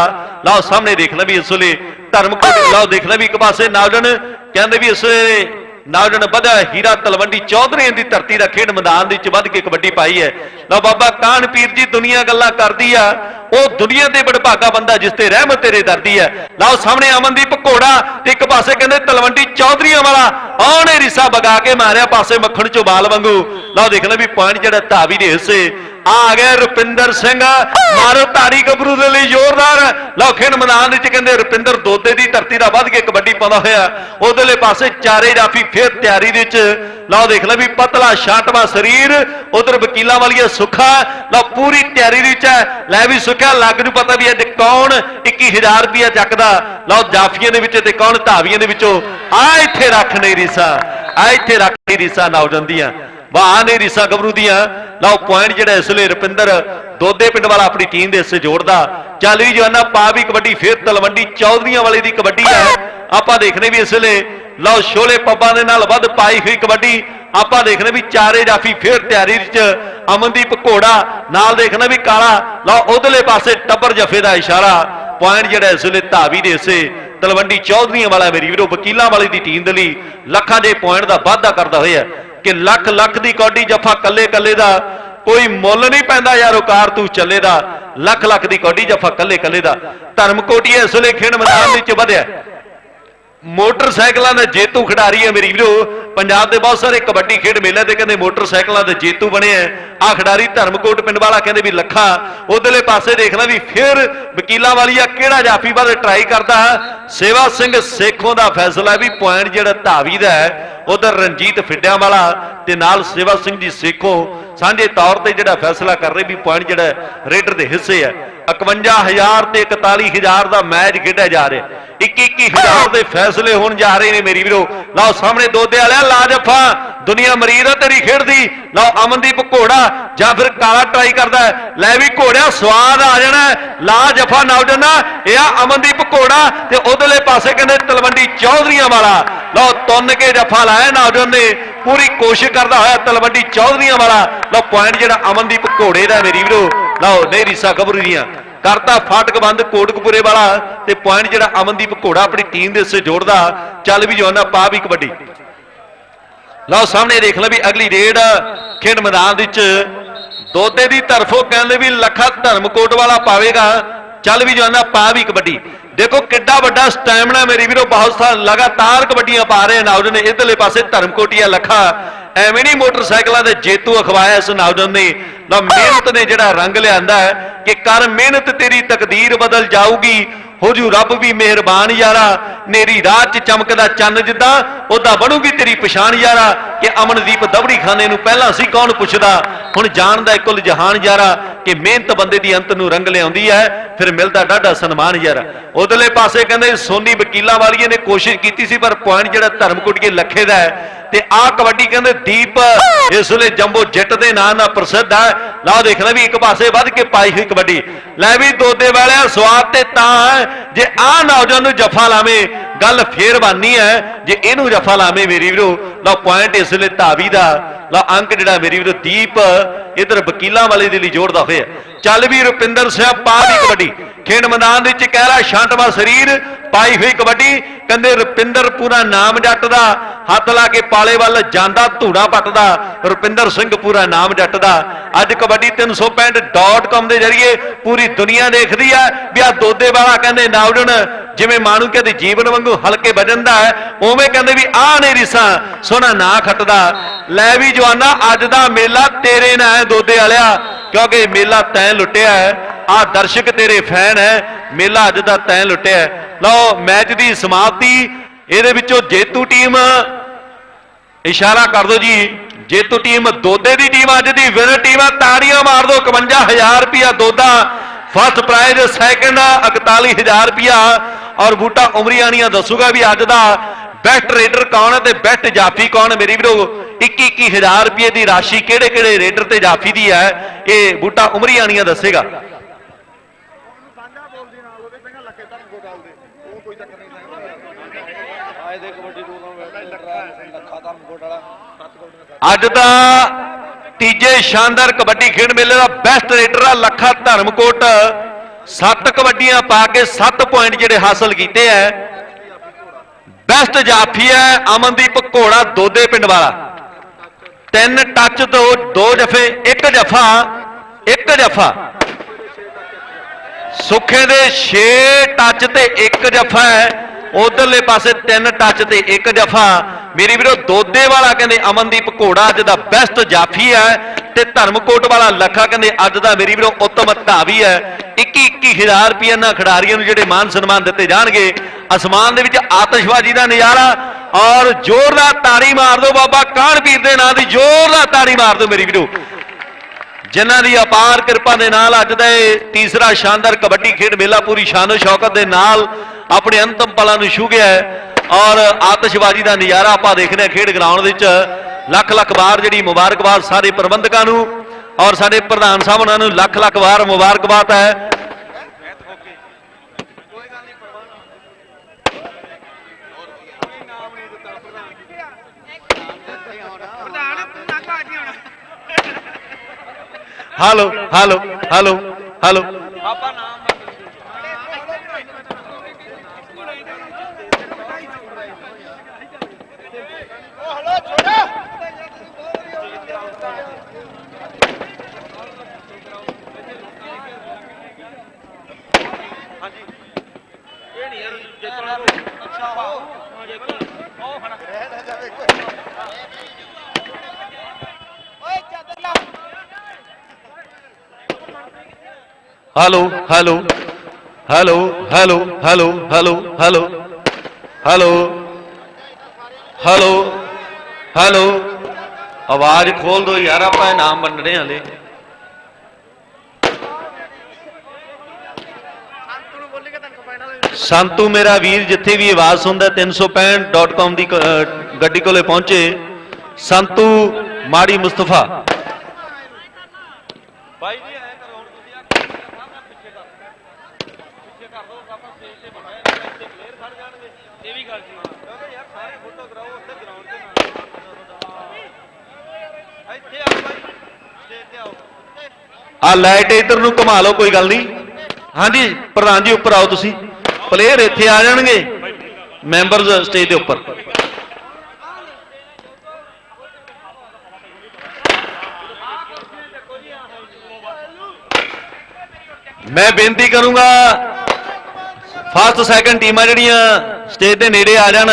ਲਓ ਸਾਹਮਣੇ ਦੇਖ ਲੈ ਵੀ ਇਸ ਵੇਲੇ ਧਰਮਕੋਟ ਲਓ ਦੇਖ ਲੈ ਵੀ ਇੱਕ ਪਾਸੇ ਨੌਜਵਾਨ ਕਹਿੰਦੇ ਵੀ ਇਸ ਵੇਲੇ ਨੌਜਵਾਨ ਵਧਿਆ ਹੀਰਾ ਤਲਵੰਡੀ ਚੌਧਰੀਆਂ ਦੀ ਧਰਤੀ ਦਾ ਖੇਡ ਮੈਦਾਨ ਦੇ ਵਿੱਚ ਵੱਧ ਕੇ ਕਬੱਡੀ ਪਾਈ ਹੈ। ਲਓ ਬਾਬਾ ਕਾਨ ਪੀਰ ਜੀ ਦੁਨੀਆ ਗੱਲਾਂ ਕਰਦੀ ਆ, ਉਹ ਦੁਨੀਆ ਦੇ ਬੜਭਾਗਾ ਬੰਦਾ ਜਿਸ ਤੇ ਰਹਿਮਤ ਤੇਰੇ ਦਰਦੀ ਹੈ। ਲਓ ਸਾਹਮਣੇ ਅਮਨਦੀਪ ਘੋੜਾ ਤੇ ਇੱਕ ਪਾਸੇ ਕਹਿੰਦੇ ਤਲਵੰਡੀ ਚੌਧਰੀਆਂ ਵਾਲਾ ਆਉਣੇ ਰਿਸਾ ਬਗਾ ਕੇ ਮਾਰਿਆ, ਪਾਸੇ ਮੱਖਣ ਚੋਂ ਬਾਲ ਵਾਂਗੂ। ਲਓ ਦੇਖ ਲੈ ਵੀ ਪੁਆਇੰਟ ਜਿਹੜਾ ਧਾਵੀ ਦੇ ਹਿੱਸੇ ਆ ਗਿਆ ਰੁਪਿੰਦਰ ਸਿੰਘ। ਮਾਰੋ ਤਾੜੀ ਗੱਭਰੂ ਦੇ ਲਈ ਜ਼ੋਰਦਾਰ। ਲਓ, ਖੇਡ ਮੈਦਾਨ ਵਿੱਚ ਕਹਿੰਦੇ ਰੁਪਿੰਦਰ ਦੋਦੇ ਦੀ ਧਰਤੀ ਦਾ ਵੱਧ ਕੇ ਕਬੱਡੀ ਪਾਉਂਦਾ ਹੋਇਆ। ਉਧਰਲੇ ਪਾਸੇ ਚਾਰੇ ਜਾਫੀ ਫੇਰ ਤਿਆਰੀ ਦੇ ਵਿੱਚ। ਲਓ, ਦੇਖ ਲੈ ਵੀ ਪਤਲਾ ਛਾਟਵਾ ਸਰੀਰ। ਉਧਰ ਵਕੀਲਾਂ ਵਾਲੀਆ ਸੁੱਖਾ। ਲਓ, ਪੂਰੀ ਤਿਆਰੀ ਦੇ ਵਿੱਚ ਹੈ। ਲੈ ਵੀ ਸੁੱਖਾ, ਲੱਗ ਨੂੰ ਪਤਾ ਵੀ ਅੱਜ ਕੌਣ 21000 ਰੁਪਇਆ ਚੱਕਦਾ। ਲਓ, ਜਾਫੀਆਂ ਦੇ ਵਿੱਚ ਤੇ ਕੌਣ ਧਾਵੀਆਂ ਦੇ ਵਿੱਚੋਂ। ਆ ਇੱਥੇ ਰੱਖ ਨਹੀਂ ਰੀਸਾ। ਆ ਇੱਥੇ ਰੱਖ ਨਹੀਂ ਰੀਸਾ ਹੋ ਜਾਂਦੀਆਂ ਵਾਹ ਨੇ ਰਿਸਾ ਗੱਭਰੂ ਦੀਆਂ। ਲਓ ਪੁਆਇੰਟ ਜਿਹੜਾ ਇਸ ਵੇਲੇ ਰੁਪਿੰਦਰ, ਦੋਦੇ ਪਿੰਡ ਵਾਲਾ ਆਪਣੀ ਟੀਮ ਦੇ ਹਿੱਸੇ ਜੋੜਦਾ। ਚੱਲ ਵੀ ਜਵਾਨਾ, ਪਾ ਵੀ ਕਬੱਡੀ, ਫੇਰ ਤਲਵੰਡੀ, ਚੌਧਰੀਆਂ ਵਾਲੇ ਦੀ ਕਬੱਡੀ ਹੈ ਆਪਾਂ ਦੇਖਨੇ ਵੀ ਇਸ ਵੇਲੇ ਲਓ, ਸ਼ੋਲੇ ਪੱਬਾਂ ਦੇ ਨਾਲ ਵੱਧ ਪਾਈ ਹੋਈ ਕਬੱਡੀ। ਆਪਾਂ ਦੇਖਨੇ ਵੀ ਚਾਰੇ ਜਾਫੀ ਫੇਰ ਤਿਆਰੀ ਵਿੱਚ, ਅਮਨਦੀਪ ਘੋੜਾ, ਨਾਲ ਦੇਖਣਾ ਵੀ ਕਾਲਾ। ਲਓ, ਉਧਰਲੇ ਪਾਸੇ ਟੱਬਰ ਜਫੇ ਦਾ ਇਸ਼ਾਰਾ। ਪੁਆਇੰਟ ਜਿਹੜਾ ਇਸ ਵੇਲੇ ਧਾਵੀ ਦੇ ਹਿੱਸੇ, ਤਲਵੰਡੀ ਚੌਧਰੀਆਂ ਵਾਲਾ ਮੇਰੀ ਵੀਰੋ, ਵਕੀਲਾਂ ਵਾਲੀ ਦੀ ਟੀਮ ਦੇ ਲਈ ਲੱਖਾਂ ਦੇ ਪੁਆਇੰਟ ਦਾ ਵਾਅਦਾ ਕਰਦਾ ਹੋਇਆ। ਕਿ ਲੱਖ ਲੱਖ ਦੀ ਕੌਡੀ ਜਫਾ ਕੱਲੇ ਕੱਲੇ ਦਾ, ਕੋਈ ਮੁੱਲ ਨਹੀਂ ਪੈਂਦਾ ਯਾਰ ਉਕਾਰ ਤੂੰ ਚੱਲੇ ਦਾ, ਲੱਖ ਲੱਖ ਦੀ ਕੌਡੀ ਜਫਾ ਕੱਲੇ ਕੱਲੇ ਦਾ। ਧਰਮ ਧਰਮਕੋਟੀ ਇਸ ਵੇਲੇ ਖੇਡ ਮੈਦਾਨ ਵਿੱਚ ਵਧਿਆ। ਮੋਟਰਸਾਈਕਲਾਂ ਦੇ ਜੇਤੂ ਖਿਡਾਰੀ ਹੈ ਮੇਰੀ ਵੀਰੋ। ਪੰਜਾਬ ਦੇ ਬਹੁਤ ਸਾਰੇ ਕਬੱਡੀ ਖੇਡ ਮੇਲੇ ਤੇ ਕਹਿੰਦੇ ਮੋਟਰਸਾਈਕਲਾਂ ਦੇ ਜੇਤੂ ਬਣੇ ਆ। ਆ ਖਿਡਾਰੀ ਧਰਮਕੋਟ ਪਿੰਡ ਵਾਲਾ ਕਹਿੰਦੇ ਵੀ ਲੱਖਾ। ਉਧਰਲੇ ਪਾਸੇ ਦੇਖਣਾ ਵੀ ਫਿਰ ਵਕੀਲਾਂ ਵਾਲੀ ਆ ਕਿਹੜਾ ਜਾਫੀ ਬਾਰੇ ਟਰਾਈ ਕਰਦਾ। ਸੇਵਾ ਸਿੰਘ ਸੇਖੋਂ ਦਾ ਫੈਸਲਾ ਵੀ ਪੁਆਇੰਟ ਜਿਹੜਾ ਧਾਵੀ ਦਾ ਹੈ। ਉਧਰ ਰਣਜੀਤ ਫਿੱਡਿਆਂ ਵਾਲਾ ਤੇ ਨਾਲ ਸੇਵਾ ਸਿੰਘ ਜੀ ਸੇਖੋਂ। ਸਾਂਝੇ ਤੌਰ ਤੇ ਜਿਹੜਾ ਫੈਸਲਾ ਕਰ ਰਹੇ ਵੀ ਪੁਆਇੰਟ ਜਿਹੜਾ ਰੇਡਰ ਦੇ ਹਿੱਸੇ ਹੈ 51000 ਤੇ 41000 ਦਾ ਮੈਚ ਖੇਡਿਆ ਜਾ ਰਿਹਾ। 21-21000 ਦੇ ਫੈਸਲੇ ਹੋਣ ਜਾ ਰਹੇ ਨੇ ਮੇਰੀ ਵੀਰੋ। ਲਓ ਸਾਹਮਣੇ ਦੋਦੇ ਵਾਲਿਆ ਲਾਜਫਾ ਦੁਨੀਆ ਮਰੀਦ ਆ ਤੇਰੀ ਖੇਡਦੀ। ਲਓ ਅਮਨਦੀਪ ਘੋੜਾ ਜਾਂ ਫਿਰ ਕਾਲਾ ਟਰਾਈ ਕਰਦਾ ਲੈ ਵੀ ਘੋੜਿਆ, ਸਵਾਦ ਆ ਜਾਣਾ ਹੈ। ਲਾ ਜਫਾ ਨੌਜਨਾ ਇਹ ਆ ਅਮਨਦੀਪ ਘੋੜਾ ਤੇ ਉਧਰਲੇ ਪਾਸੇ ਕਹਿੰਦੇ ਤਲਵੰਡੀ ਚੌਧਰੀਆਂ ਵਾਲਾ। ਲਓ ਤੁੰਨ ਕੇ ਜਫਾ ਲਾਇਆ ਨੌਜਨ ਨੇ। ਪੂਰੀ ਕੋਸ਼ਿਸ਼ ਕਰਦਾ ਹੋਇਆ ਤਲਵੰਡੀ ਚੌਧਰੀਆਂ ਵਾਲਾ। ਲਓ ਪੁਆਇੰਟ ਜਿਹੜਾ ਅਮਨਦੀਪ ਘੋੜੇ ਦਾ ਮੇਰੀ ਵੀਰੋ। ਲਓ ਨਹੀਂ ਸਾ ਗੱਭਰੂ ਦੀਆਂ। ਕਰਤਾ ਫਾਟਕ ਬੰਦ ਕੋਟਕਪੂਰੇ ਵਾਲਾ ਤੇ ਪੁਆਇੰਟ ਜਿਹੜਾ ਅਮਨਦੀਪ ਘੋੜਾ ਆਪਣੀ ਟੀਮ ਦੇ ਹਿੱਸੇ ਜੋੜਦਾ, ਚੱਲ ਵੀ ਜਵਾਨਾ, ਪਾ ਵੀ ਕਬੱਡੀ ਲਓ ਸਾਹਮਣੇ ਦੇਖ ਲੈ ਵੀ ਅਗਲੀ ਰੇਡ ਖੇਡ ਮੈਦਾਨ ਵਿੱਚ ਦੋਦੇ ਦੀ ਤਰਫੋਂ ਕਹਿੰਦੇ ਵੀ ਲੱਖਾ ਧਰਮਕੋਟ ਵਾਲਾ ਪਾਵੇਗਾ, ਚੱਲ ਵੀ ਜਵਾਨਾ, ਪਾ ਵੀ ਕਬੱਡੀ ਦੇਖੋ ਕਿੱਡਾ ਵੱਡਾ ਸਟੈਮਿਨਾ ਮੇਰੀ ਵੀਰੋ, ਬਹੁਤ ਸਾਰ ਲਗਾਤਾਰ ਕਬੱਡੀਆਂ ਪਾ ਰਹੇ ਨੌਜਵਾਨ ਨੇ ਇਧਰਲੇ ਪਾਸੇ ਧਰਮਕੋਟੀਆ ਲੱਖਾ ਐਵੇਂ ਨਹੀਂ ਮੋਟਰਸਾਈਕਲਾਂ ਦੇ ਜੇਤੂ ਅਖਵਾਇਆ ਇਸ ਨੌਜਵਾਨ ਨੇ। ਨਾ ਮਿਹਨਤ ਨੇ ਜਿਹੜਾ ਰੰਗ ਲਿਆਂਦਾ ਹੈ ਕਿ ਕਰ ਮਿਹਨਤ ਤੇਰੀ ਤਕਦੀਰ ਬਦਲ ਜਾਊਗੀ। ਹੋ ਜੂ ਰੱਬ ਵੀ ਮਿਹਰਬਾਨ ਯਾਰਾ। ਨੇਰੀ ਰਾਹ ਚ ਚਮਕਦਾ ਚੰਨ ਜਿੱਦਾਂ, ਉਹਦਾ ਬਣੂਗੀ ਤੇਰੀ ਪਛਾਣ ਯਾਰਾ। ਕਿ ਅਮਨਦੀਪ ਦਬੜੀ ਖਾਨੇ ਨੂੰ ਪਹਿਲਾਂ ਸੀ ਕੌਣ ਪੁੱਛਦਾ? ਹੁਣ ਜਾਣਦਾ ਕੁੱਲ ਜਹਾਨ ਯਾਰਾ ਕਿ ਮਿਹਨਤ ਬੰਦੇ ਦੀ ਅੰਤ ਨੂੰ ਰੰਗ ਲਿਆਉਂਦੀ ਹੈ, ਫਿਰ ਮਿਲਦਾ ਡਾਢਾ ਸਨਮਾਨ ਯਾਰਾ। ਉਧਰਲੇ ਪਾਸੇ ਕਹਿੰਦੇ ਸੋਨੀ ਵਕੀਲਾਂ ਵਾਲੀਏ ਨੇ ਕੋਸ਼ਿਸ਼ ਕੀਤੀ ਸੀ, ਪਰ ਪੁਆਇੰਟ ਜਿਹੜਾ ਧਰਮਕੋਟੀਏ ਲੱਖੇ ਦਾ ਹੈ, ਤੇ ਆਹ ਕਬੱਡੀ ਕਹਿੰਦੇ ਦੀਪ ਇਸ ਵੇਲੇ ਜੰਬੋ ਜਿੱਟ ਦੇ ਨਾਂ ਨਾਲ ਪ੍ਰਸਿੱਧ ਹੈ। ਲਓ ਦੇਖ ਲੈ ਵੀ ਇੱਕ ਪਾਸੇ ਵੱਧ ਕੇ ਪਾਈ ਹੋਈ ਕਬੱਡੀ। ਲੈ ਵੀ ਦੋਦੇ ਵਾਲਿਆ, ਸਵਾਦ ਤੇ ਤਾਂ ਹੈ, ਜੇ ਆਹ ਨੌਜਵਾਨ ਨੂੰ ਜਫਾ ਲਾਵੇ ਗੱਲ ਫੇਰ ਬਾਨੀ ਹੈ, ਜੇ ਇਹਨੂੰ ਰਫਾ ਲਾਵੇਂ ਮੇਰੀ ਵੀਰੋ, ਲਓ ਪੁਆਇੰਟ ਇਸ ਵੇਲੇ ਧਾਵੀ ਦਾ, ਲਓ ਅੰਕ ਜਿਹੜਾ ਮੇਰੀ ਵੀਰੋ, ਦੀਪ ਇਧਰ ਵਕੀਲਾਂ ਵਾਲੇ ਦੇ ਲਈ ਜੋੜਦਾ ਹੋਇਆ। ਚੱਲ ਵੀ ਰੁਪਿੰਦਰ ਸਿੰਘ ਪਾ ਦੀ ਕਬੱਡੀ। ਖੇਡ ਮੈਦਾਨ ਦੇ ਵਿੱਚ ਕਹਿਰਾ ਛਾਂਟਵਾ ਸਰੀਰ, ਪਾਈ ਹੋਈ ਕਬੱਡੀ। ਕਹਿੰਦੇ ਰੁਪਿੰਦਰ ਪੂਰਾ ਨਾਮ ਜੱਟ ਦਾ ਹੱਥ ਲਾ ਕੇ ਪਾਲੇ ਵੱਲ ਜਾਂਦਾ, ਧੂੜਾ ਪੱਟਦਾ। ਰੁਪਿੰਦਰ ਸਿੰਘ ਪੂਰਾ ਨਾਮ ਜੱਟ ਦਾ ਅੱਜ ਕਬੱਡੀ 365.com ਦੇ ਜ਼ਰੀਏ ਪੂਰੀ ਦੁਨੀਆ ਦੇਖਦੀ ਆ ਵੀ ਆ ਦੋਦੇ ਵਾਲਾ ਕਹਿੰਦੇ ਨਾਵਡਨ ਜਿਵੇਂ ਮਾਣੂ ਕਹਿੰਦੇ ਜੀਵਨ ਵਾਂਗੂ ਹਲਕੇ ਵਜਣਦਾ ਹੈ, ਉਵੇਂ ਕਹਿੰਦੇ ਵੀ ਆਹ ਨੇ ਰਿਸਾਂ ਸੋਨਾ ਨਾ ਖੱਟਦਾ। ਲੈ ਵੀ ਜਵਾਨਾ, ਅੱਜ ਦਾ ਮੇਲਾ ਤੇਰੇ ਨਾਲ ਹੈ ਦੋਦੇ ਵਾਲਿਆ, ਕਿਉਂਕਿ ਮੇਲਾ ਤੈਂ ਲੁੱਟਿਆ ਹੈ। ਆ ਦਰਸ਼ਕ ਤੇਰੇ ਫੈਨ ਹੈ, ਮੇਲਾ ਅੱਜ ਦਾ ਤੈਂ ਲੁੱਟਿਆ ਹੈ। ਲਓ, ਮੈਚ ਦੀ ਸਮਾਪਤੀ, ਇਹਦੇ ਵਿੱਚੋਂ ਜੇਤੂ ਟੀਮ, ਇਸ਼ਾਰਾ ਕਰ ਦਿਓ ਜੀ। ਜੇਤੂ ਟੀਮ ਦੋਦੇ ਦੀ ਟੀਮ, ਅੱਜ ਦੀ ਵਿਨਰ ਟੀਮ ਆ, ਤਾੜੀਆਂ ਮਾਰ ਦਿਓ 51000 ਰੁਪਿਆ ਦੋਦਾ। ਫਸਟ ਪ੍ਰਾਈਜ਼ ਸੈਕੰਡ 41000 ਰੁਪਿਆ ਔਰ ਬੂਟਾ ਉਮਰੀਆਣੀਆਂ ਦੱਸੂਗਾ ਵੀ ਅੱਜ ਦਾ ਬੈਸਟ ਰੇਡਰ ਕੌਣ ਹੈ ਤੇ ਬੈਸਟ ਜਾਫੀ ਕੌਣ ਹੈ? ਮੇਰੀ ਵੀਰੋ 21 21000 ਰੁਪਏ ਦੀ ਰਾਸ਼ੀ ਕਿਹੜੇ ਕਿਹੜੇ ਰੇਡਰ ਤੇ ਜਾਫੀ ਦੀ ਹੈ? ਇਹ ਬੂਟਾ ਉਮਰੀਆਣੀਆਂ ਦੱਸੇਗਾ। ਅੱਜ ਦਾ ਤੀਜੇ ਸ਼ਾਨਦਾਰ ਕਬੱਡੀ ਖੇਡ ਮੇਲੇ ਦਾ ਬੈਸਟ ਰੇਡਰ ਆ, ਲੱਖਾ ਧਰਮਕੋਟ। ਸੱਤ ਕਬੱਡੀਆਂ ਪਾ ਕੇ 7 ਪੁਆਇੰਟ ਜਿਹੜੇ ਹਾਸਲ ਕੀਤੇ ਐ ਬੈਸਟ ਜਾਫੀ ਹੈ ਅਮਨਦੀਪ ਘੋੜਾ ਦੋਦੇ ਪਿੰਡ ਵਾਲਾ। ਤਿੰਨ ਟੱਚ ਤੋਂ ਦੋ ਜਫੇ, ਇੱਕ ਜਫਾ ਇੱਕ ਜਫਾ। ਸੁੱਖੇ ਦੇ 6 ਟੱਚ ਤੇ ਇੱਕ ਜਫਾ ਹੈ। ਉਧਰਲੇ ਪਾਸੇ ਤਿੰਨ ਟੱਚ ਤੇ ਇੱਕ ਜਫਾ। ਮੇਰੀ ਵੀਰੋ ਦੋਦੇ ਵਾਲਾ ਕਹਿੰਦੇ ਅਮਨਦੀਪ ਘੋੜਾ, ਅੱਜ ਦਾ ਬੈਸਟ ਜਾਫੀ ਹੈ। ਤੇ ਧਰਮਕੋਟ ਵਾਲਾ ਲੱਖਾ ਕਹਿੰਦੇ ਅੱਜ ਦਾ ਮੇਰੀ ਵੀਰੋ, ਉੱਤਮ ਧਾਵੀ ਹੈ। 21 21000 ਰੁਪਏ ਨਾਲ ਖਿਡਾਰੀਆਂ ਨੂੰ ਜਿਹੜੇ ਮਾਨ ਸਨਮਾਨ ਦਿੱਤੇ ਜਾਣਗੇ। ਅਸਮਾਨ ਦੇ ਵਿੱਚ ਆਤਿਸ਼ਬਾਜ਼ੀ ਦਾ ਨਜ਼ਾਰਾ ਔਰ ਜ਼ੋਰ ਜ਼ੋਰਦਾਰ ਤਾੜੀ ਮਾਰ ਦਿਓ ਬਾਬਾ ਕਾਹਨ ਪੀਰ ਦੇ ਨਾਂ ਦੀ, ਜ਼ੋਰ ਜ਼ੋਰਦਾਰ ਤਾੜੀ ਮਾਰ ਦਿਓ ਮੇਰੀ ਵੀਰੋ। ਜਿਨ੍ਹਾਂ ਦੀ ਅਪਾਰ ਕਿਰਪਾ ਦੇ ਨਾਲ ਅੱਜ ਦਾ ਇਹ ਤੀਸਰਾ ਸ਼ਾਨਦਾਰ ਕਬੱਡੀ ਖੇਡ ਮੇਲਾ ਪੂਰੀ ਸ਼ਾਨੋ ਸ਼ੌਕਤ ਦੇ ਨਾਲ ਆਪਣੇ ਅੰਤਮ ਪਲਾਂ ਨੂੰ ਛੂ ਗਿਆ ਹੈ ਔਰ ਆਤਿਸ਼ਬਾਜ਼ੀ ਦਾ ਨਜ਼ਾਰਾ ਆਪਾਂ ਦੇਖਦੇ ਹਾਂ ਖੇਡ ਗਰਾਊਂਡ ਵਿੱਚ। ਲੱਖ ਲੱਖ ਵਾਰ ਜਿਹੜੀ ਮੁਬਾਰਕਬਾਦ ਸਾਰੇ ਪ੍ਰਬੰਧਕਾਂ ਨੂੰ ਔਰ ਸਾਡੇ ਪ੍ਰਧਾਨ ਸਾਹਿਬ ਉਹਨਾਂ ਨੂੰ ਲੱਖ ਲੱਖ ਵਾਰ ਮੁਬਾਰਕਬਾਦ ਹੈ। Hello hello hello hello. Hello hello hello hello hello hello hello hello hello hello ਆਵਾਜ਼ ਖੋਲ ਦੋ ਯਾਰ, ਆਪਾਂ ਇਨਾਮ ਵੰਡਣੇ ਹਲੇ। ਸੰਤੂ ਮੇਰਾ ਵੀਰ, ਜਿੱਥੇ ਵੀ ਆਵਾਜ਼ ਸੁਣਦਾ 365.com ਦੀ ਕ- ਅਹ ਗੱਡੀ ਕੋਲੇ ਪਹੁੰਚੇ। ਸੰਤੂ ਮਾੜੀ ਮੁਸਤਫਾ ਬਾਈ ਜੀ ਐ ਕਰੋ ਹੁਣ ਤੁਸੀਂ ਆ ਸਾਹਮਣੇ ਪਿੱਛੇ ਕਰ ਪਿੱਛੇ ਕਰ ਦੋ ਆਪਾਂ ਸਟੇਜ ਤੇ ਬਣਾਇਆ ਇੱਥੇ ਪਲੇਅਰ ਖੜ ਜਾਣਗੇ ਇਹ ਵੀ ਗੱਲ ਸੀ ਕਿਉਂਕਿ ਯਾਰ ਸਾਰੇ ਫੋਟੋ ਕਰਾਓ ਉੱਥੇ ਗਰਾਊਂਡ ਤੇ ਨਾ ਇੱਥੇ ਆਓ ਬਾਈ ਸਟੇਜ ਤੇ ਆਓ ਆ ਲਾਈਟ ਇੱਧਰ ਨੂੰ ਘੁਮਾ ਲਓ ਕੋਈ ਗੱਲ ਨਹੀਂ। ਹਾਂਜੀ ਪ੍ਰਧਾਨ ਜੀ ਉੱਪਰ ਆਓ ਤੁਸੀਂ। ਪਲੇਅਰ ਇੱਥੇ ਆ ਜਾਣਗੇ ਮੈਂਬਰਸ ਸਟੇਜ ਦੇ ਉੱਪਰ। ਮੈਂ ਬੇਨਤੀ ਕਰੂੰਗਾ ਫਸਟ ਸੈਕੰਡ ਟੀਮਾਂ ਜਿਹੜੀਆਂ ਸਟੇਜ ਦੇ ਨੇੜੇ ਆ ਜਾਣ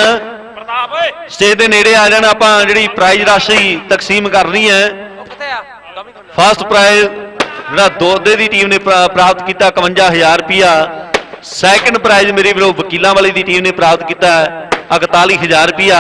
ਪ੍ਰਤਾਪ ਓਏ ਸਟੇਜ ਦੇ ਨੇੜੇ ਆ ਜਾਣ ਆਪਾਂ ਜਿਹੜੀ ਪ੍ਰਾਈਜ਼ ਰਾਸ਼ੀ ਤਕਸੀਮ ਕਰਨੀ ਹੈ ਫਸਟ ਪ੍ਰਾਈਜ਼ ਜਿਹੜਾ ਦੋਦੇ ਦੀ ਟੀਮ ਨੇ ਪ੍ਰਾ- ਪ੍ਰਾਪਤ ਕੀਤਾ 51000 ਰੁਪਿਆ ਸੈਕੰਡ ਪ੍ਰਾਈਜ਼ ਮੇਰੀ ਵੱਲੋਂ ਵਕੀਲਾਂ ਵਾਲੀ ਦੀ ਟੀਮ ਨੇ ਪ੍ਰਾਪਤ ਕੀਤਾ 41000 ਰੁਪਿਆ